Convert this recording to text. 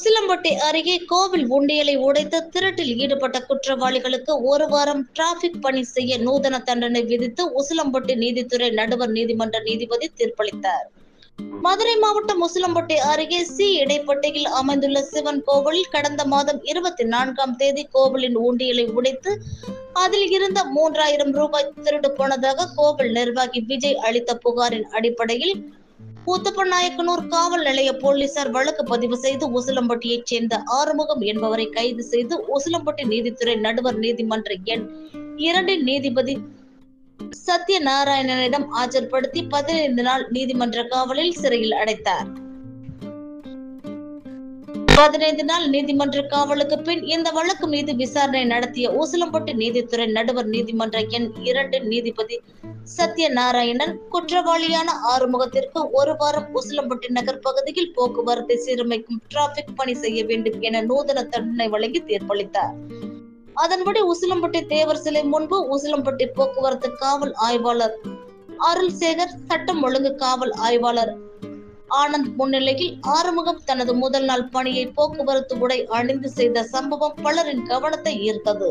உசிலம்பட்டி அருகே கோவில் உண்டியலை உடைத்து திருட்டில் ஈடுபட்ட குற்றவாளிகளுக்கு ஒரு வாரம் டிராபிக் பணி செய்ய நூதன தண்டனை விதித்து உசிலம்பட்டி நீதித்துறை நடுவர் நீதிமன்ற நீதிபதி தீர்ப்பளித்தார். மதுரை மாவட்டம் உசிலம்பட்டி அருகே சி இடைப்பட்டியில் அமைந்துள்ள சிவன் கோவிலில் கடந்த மாதம் இருபத்தி நான்காம் தேதி கோவிலின் ஊண்டியலை உடைத்து அதில் இருந்த மூன்றாயிரம் ரூபாய் திருடு போனதாக கோவில் நிர்வாகி விஜய் அளித்த புகாரின் அடிப்படையில் ஊத்தப்பநாயக்கனூர் காவல் நிலைய போலீசார் வழக்கு பதிவு செய்து உசிலம்பட்டியைச் சேர்ந்த ஆறுமுகம் என்பவரை கைது செய்து உசிலம்பட்டி நீதித்துறை நடுவர் நீதிமன்ற எண் இரண்டின் நீதிபதி சத்யநாராயணனிடம் ஆஜர்படுத்தி பதினைந்து நாள் நீதிமன்ற காவலில் சிறையில் அடைத்தார். பதினைந்து நாள் நீதிமன்ற காவலுக்கு பின் இந்த வழக்கு மீது விசாரணை நடத்திய ஊசலம்பட்டு நீதித்துறை நடுவர் நீதிமன்ற எண் இரண்டு நீதிபதி சத்யநாராயணன் குற்றவாளியான ஆறுமுகத்திற்கு ஒரு வாரம் ஊசலம்பட்டு நகர் பகுதியில் போக்குவரத்தை சீரமைக்கும் டிராபிக் பணி செய்ய வேண்டும் என நூதன தண்டனை வழங்கி தீர்ப்பளித்தார். அதன்படி உசிலம்பட்டி தேவர் சிலை முன்பு உசிலம்பட்டி போக்குவரத்து காவல் ஆய்வாளர் அருள்சேகர் சட்டம் ஒழுங்கு காவல் ஆய்வாளர் ஆனந்த் முன்னிலையில் ஆறுமுகம் தனது முதல் நாள் பணியை போக்குவரத்து உடை அணிந்து செய்த சம்பவம் பலரின் கவனத்தை ஈர்த்தது.